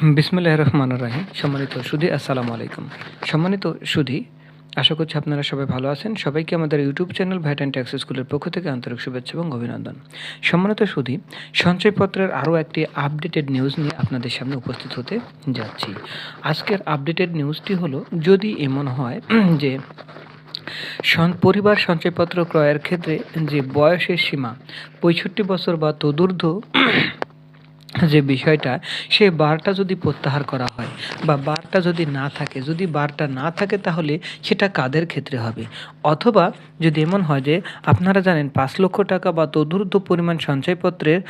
বিসমুল্লাহ রহমান রাহিম। সম্মানিত সুধী, আসসালামু আলাইকুম। সম্মানিত সুধী, আশা করছি আপনারা সবাই ভালো আছেন। সবাইকে আমাদের YouTube channel VAT and tax স্কুলের পক্ষ থেকে আন্তরিক শুভেচ্ছা এবং অভিনন্দন। সম্মানিত সুধী, সঞ্চয়পত্রের আরও একটি আপডেটেড নিউজ নিয়ে আপনাদের সামনে উপস্থিত হতে যাচ্ছি। আজকের আপডেটেড নিউজটি হলো, যদি এমন হয় যে পরিবার সঞ্চয়পত্র ক্রয়ের ক্ষেত্রে যে বয়সের সীমা, পঁয়ষট্টি বছর বা তদূর্ধ্ব যে বিষয়টা, সে বারটা যদি প্রত্যাহার করা হয় বা বারটা যদি না থাকে, যদি বারটা না থাকে তাহলে সেটা কাদের ক্ষেত্রে হবে? অথবা যদি এমন হয় যে আপনারা জানেন পাঁচ লক্ষ টাকা বা তদূর্ধ্ব পরিমাণ সঞ্চয়পত্রের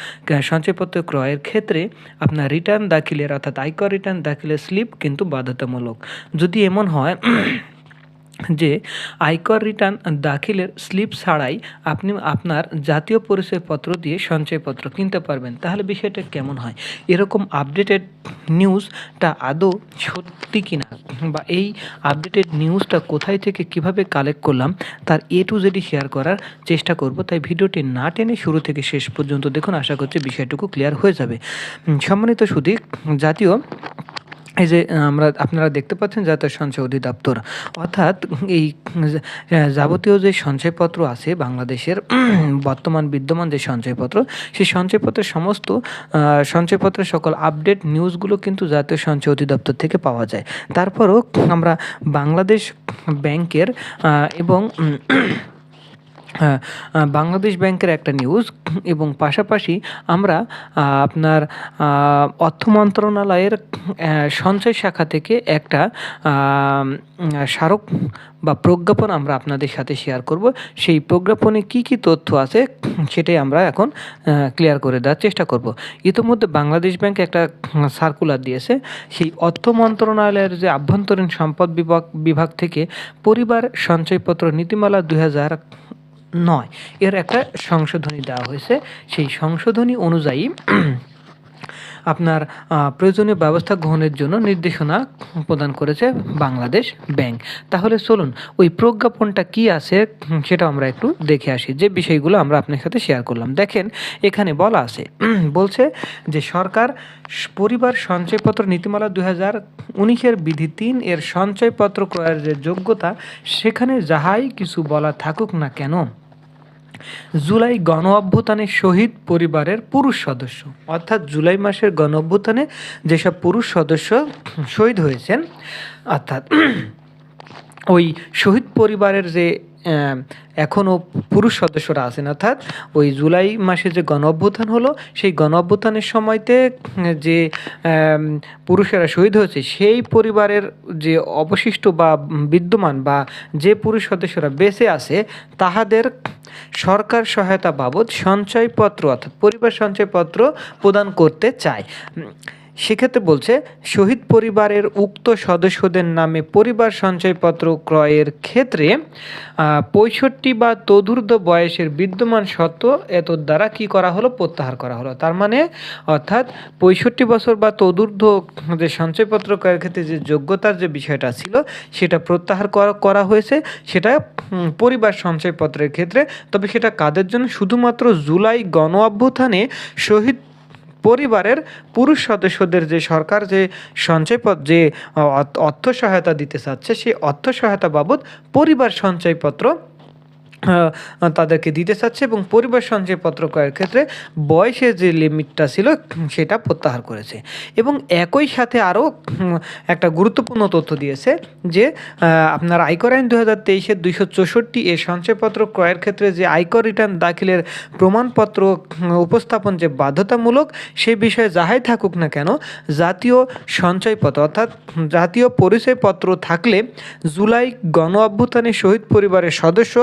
সঞ্চয়পত্র ক্রয়ের ক্ষেত্রে আপনার রিটার্ন দাখিলের অর্থাৎ আয়কর রিটার্ন দাখিলের স্লিপ কিন্তু বাধ্যতামূলক। যদি এমন হয় যে আয়কর রিটার্ন দাখিলের স্লিপ ছাড়াই আপনি আপনার জাতীয় পরিচয়পত্র দিয়ে সঞ্চয়পত্র কিনতে পারবেন। তাহলে বিষয়টা কেমন হয়? এরকম আপডেটেড নিউজটা আদৌ সত্যি কিনা বা এই আপডেটেড নিউজটা কোথায় থেকে কীভাবে কালেক্ট করলাম, তার এ টু জেডি শেয়ার করার চেষ্টা করব। তাই ভিডিওটি না টেনে শুরু থেকে শেষ পর্যন্ত দেখুন। আশা করছি বিষয়টুকু ক্লিয়ার হয়ে যাবে। সম্মানিত সুদী জাতীয় এই যে, আমরা আপনারা দেখতে পাচ্ছেন জাতীয় সঞ্চয় অধিদপ্তর। অর্থাৎ এই যাবতীয় যে সঞ্চয়পত্র আছে বাংলাদেশের, বর্তমান বিদ্যমান যে সঞ্চয়পত্র, সেই সঞ্চয়পত্রের সমস্ত সঞ্চয়পত্রের সকল আপডেট নিউজগুলো কিন্তু জাতীয় সঞ্চয় অধিদপ্তর থেকে পাওয়া যায়। তারপরও আমরা বাংলাদেশ ব্যাংকের এবং বাংলাদেশ ব্যাংকের একটা নিউজ এবং পাশাপাশি আমরা আপনার অর্থ মন্ত্রণালয়ের সঞ্চয় শাখা থেকে একটা স্মারক বা প্রজ্ঞাপন আমরা আপনাদের সাথে শেয়ার করব। সেই প্রজ্ঞাপনে কি কি তথ্য আছে, সেটাই আমরা এখন ক্লিয়ার করে দেওয়ার চেষ্টা করব। ইতিমধ্যে বাংলাদেশ ব্যাংক একটা সার্কুলার দিয়েছে। সেই অর্থ মন্ত্রণালয়ের যে আভ্যন্তরীণ সম্পদ বিভাগ বিভাগ থেকে পরিবার সঞ্চয়পত্র নীতিমালা দুই হাজার নয়। এর একটা সংশোধনী দেওয়া হয়েছে। সেই সংশোধনী অনুযায়ী আপনার প্রয়োজনীয় ব্যবস্থা গ্রহণের জন্য নির্দেশনা প্রদান করেছে বাংলাদেশ ব্যাংক। তাহলে চলুন, ওই প্রজ্ঞাপনটা কি আছে সেটা আমরা একটু দেখে আসি। যে বিষয়গুলো আমরা আপনার সাথে শেয়ার করলাম। দেখেন, এখানে বলা আছে বলছে যে সরকার পরিবার সঞ্চয়পত্র নীতিমালা দু হাজার উনিশের বিধি তিন এর সঞ্চয়পত্র ক্রয়ের যে যোগ্যতা, সেখানে যাহাই কিছু বলা থাকুক না কেন জুলাই গণ অভ্যুত্থানে শহীদ পরিবারের পুরুষ সদস্য। অর্থাৎ জুলাই মাসের গণ অভ্যুত্থানে যেসব পুরুষ সদস্য শহীদ হয়েছেন, অর্থাৎ ওই শহীদ পরিবারের যে এখনও পুরুষ সদস্যরা আছেন। অর্থাৎ ওই জুলাই মাসে যে গণ অভ্যুত্থান হলো, সেই গণ অভ্যুত্থানের সময়তে যে পুরুষেরা শহীদ হয়েছে, সেই পরিবারের যে অবশিষ্ট বা বিদ্যমান বা যে পুরুষ সদস্যরা বেঁচে আছে, তাহাদের সরকার সহায়তা বাবদ সঞ্চয়পত্র, অর্থাৎ পরিবার সঞ্চয়পত্র প্রদান করতে চায়। সেক্ষেত্রে বলছে, শহীদ পরিবারের উক্ত সদস্যদের নামে পরিবার সঞ্চয়পত্র ক্রয়ের ক্ষেত্রে পঁয়ষট্টি বা তদূর্ধ্ব বয়সের বিদ্যমান সত্ত্ব এত দ্বারা কি করা হলো, প্রত্যাহার করা হলো। তার মানে অর্থাৎ পঁয়ষট্টি বছর বা তদূর্ধ্ব যে সঞ্চয়পত্র ক্রয়ের ক্ষেত্রে যে যোগ্যতার যে বিষয়টা ছিল, সেটা প্রত্যাহার করা- করা হয়েছে। সেটা পরিবার সঞ্চয়পত্রের ক্ষেত্রে। তবে সেটা কাদের জন্য? শুধুমাত্র জুলাই গণ অভ্যুত্থানে শহীদ পরিবারের পুরুষ সদস্যদের যে সরকার যে সঞ্চয়পত্র যে অর্থ সহায়তা দিতে চাচ্ছে, সেই অর্থ সহায়তা বাবদ পরিবার সঞ্চয়পত্র তাদেরকে দিতে চাচ্ছে এবং পরিবার সঞ্চয়পত্র ক্রয়ের ক্ষেত্রে বয়সের যে লিমিটটা ছিল, সেটা প্রত্যাহার করেছে। এবং একই সাথে আরও একটা গুরুত্বপূর্ণ তথ্য দিয়েছে যে আপনার আয়কর আইন দু হাজার তেইশের দুইশো চৌষট্টি এ সঞ্চয়পত্র ক্রয়ের ক্ষেত্রে যে আয়কর রিটার্ন দাখিলের প্রমাণপত্র উপস্থাপন যে বাধ্যতামূলক, সে বিষয়ে যাহাই থাকুক না কেন, জাতীয় সঞ্চয়পত্র অর্থাৎ জাতীয় পরিচয়পত্র থাকলে জুলাই গণ অভ্যুত্থানে শহীদ পরিবারের সদস্য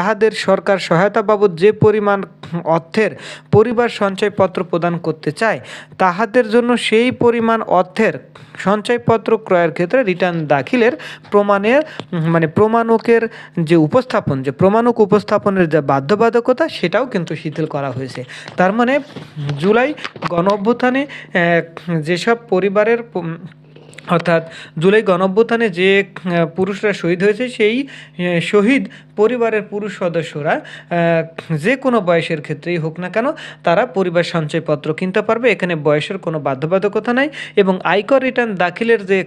যাহাদের সরকার সহায়তা বাবদ যে পরিমাণ অর্থের পরিবার সঞ্চয়পত্র প্রদান করতে চায়, তাহাদের জন্য সেই পরিমাণ অর্থের সঞ্চয়পত্র ক্রয়ের ক্ষেত্রে রিটার্ন দাখিলের প্রমাণের মানে প্রমাণকের যে উপস্থাপন, যে প্রমাণক উপস্থাপনের যে বাধ্যবাধকতা, সেটাও কিন্তু শিথিল করা হয়েছে। তার মানে জুলাই গণ অভ্যুত্থানে যেসব পরিবারের অর্থাৎ জুলাই গণঅভ্যুত্থানে যে পুরুষরা শহীদ হয়েছে, সেই শহীদ পরিবারের পুরুষ সদস্যরা যে কোনো বয়সের ক্ষেত্রেই হোক না কেন, তারা পরিবার সঞ্চয়পত্র কিনতে পারবে। এখানে বয়সের কোনো বাধ্যবাধকতা নাই এবং আয়কর রিটার্ন দাখিলের যে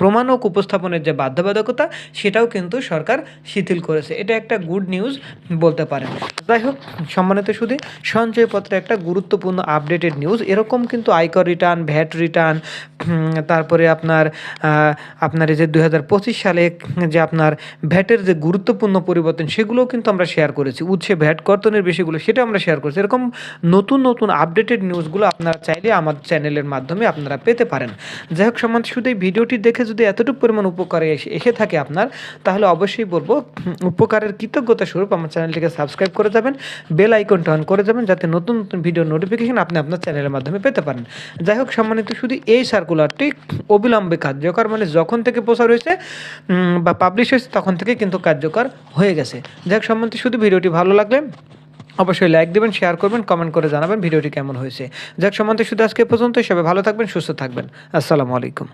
প্রমাণক উপস্থাপনের যে বাধ্যবাধকতা, সেটাও কিন্তু সরকার শিথিল করেছে। এটা একটা গুড নিউজ বলতে পারেন। যাই হোক, সম্মানিত শুধু সঞ্চয়পত্রে একটা গুরুত্বপূর্ণ আপডেটেড নিউজ এরকম কিন্তু আয়কর রিটার্ন ভ্যাট রিটার্ন তারপরে আপনার আপনার এই যে দু হাজার পঁচিশ সালে যে আপনার ভ্যাটের যে গুরুত্বপূর্ণ পরিবর্তন সেগুলোও কিন্তু আমরা শেয়ার করেছি। উৎসে ভ্যাট কর্তনের বিষয়গুলো সেটা আমরা শেয়ার করেছি। এরকম নতুন নতুন আপডেটেড নিউজগুলো আপনারা চাইলে আমার চ্যানেলের মাধ্যমে আপনারা পেতে পারেন। যাই হোক সম্মান শুধু এই ভিডিওটি দেখে যদি এতটুকু পরিমাণ উপকারে এসে এসে থাকে আপনার, তাহলে অবশ্যই বলব উপকারের কৃতজ্ঞতা স্বরূপ আমার চ্যানেলটিকে সাবস্ক্রাইব করে যাবেন বেল আইকনটা অন করে যাবেন, যাতে নতুন নতুন ভিডিও নোটিফিকেশন আপনি আপনার চ্যানেলের মাধ্যমে পেতে পারেন। যাই হোক, সম্মানিত শুধু এই সার্কুলারটি অবিলম্বে কার্যকর মানে যখন থেকে প্রচার হয়েছে বা পাবলিশ হয়েছে, তখন থেকে কিন্তু কার্যকর হয়ে গেছে। যাই যাক, সম্বন্ধে শুধু ভিডিওটি ভালো লাগলে অবশ্যই লাইক দেবেন শেয়ার করবেন কমেন্ট করে জানাবেন ভিডিওটি কেমন হয়েছে। যাক, সম্বন্ধে শুধু আজকে পর্যন্ত সবাই ভালো থাকবেন, সুস্থ থাকবেন। আসসালামু আলাইকুম।